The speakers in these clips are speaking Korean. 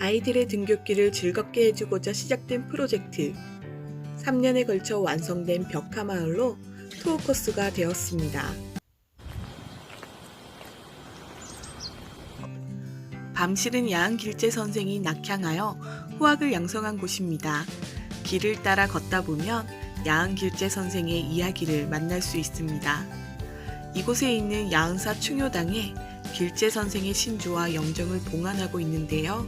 아이들의 등굣길을 즐겁게 해주고자 시작된 프로젝트. 3년에 걸쳐 완성된 벽화마을로 투어 코스가 되었습니다. 밤실은 야한 길제 선생이 낙향하여 후학을 양성한 곳입니다. 길을 따라 걷다 보면 야한 길제 선생의 이야기를 만날 수 있습니다. 이곳에 있는 야은사 충효당에 길제 선생의 신조와 영정을 봉안하고 있는데요.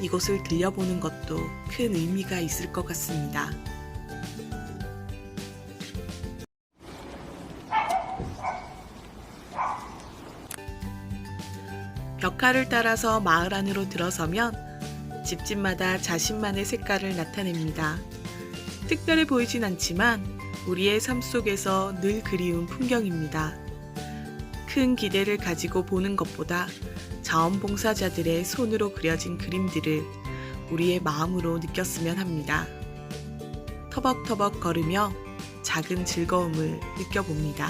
이곳을 들려보는 것도 큰 의미가 있을 것 같습니다. 벽화를 따라서 마을 안으로 들어서면 집집마다 자신만의 색깔을 나타냅니다. 특별해 보이진 않지만 우리의 삶 속에서 늘 그리운 풍경입니다. 큰 기대를 가지고 보는 것보다 자원봉사자들의 손으로 그려진 그림들을 우리의 마음으로 느꼈으면 합니다. 터벅터벅 걸으며 작은 즐거움을 느껴봅니다.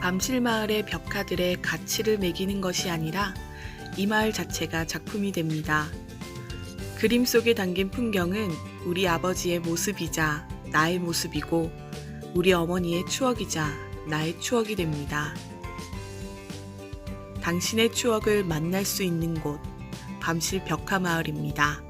밤실마을의 벽화들의 가치를 매기는 것이 아니라 이 마을 자체가 작품이 됩니다. 그림 속에 담긴 풍경은 우리 아버지의 모습이자 나의 모습이고 우리 어머니의 추억이자 나의 추억이 됩니다. 당신의 추억을 만날 수 있는 곳, 밤실 벽화 마을입니다.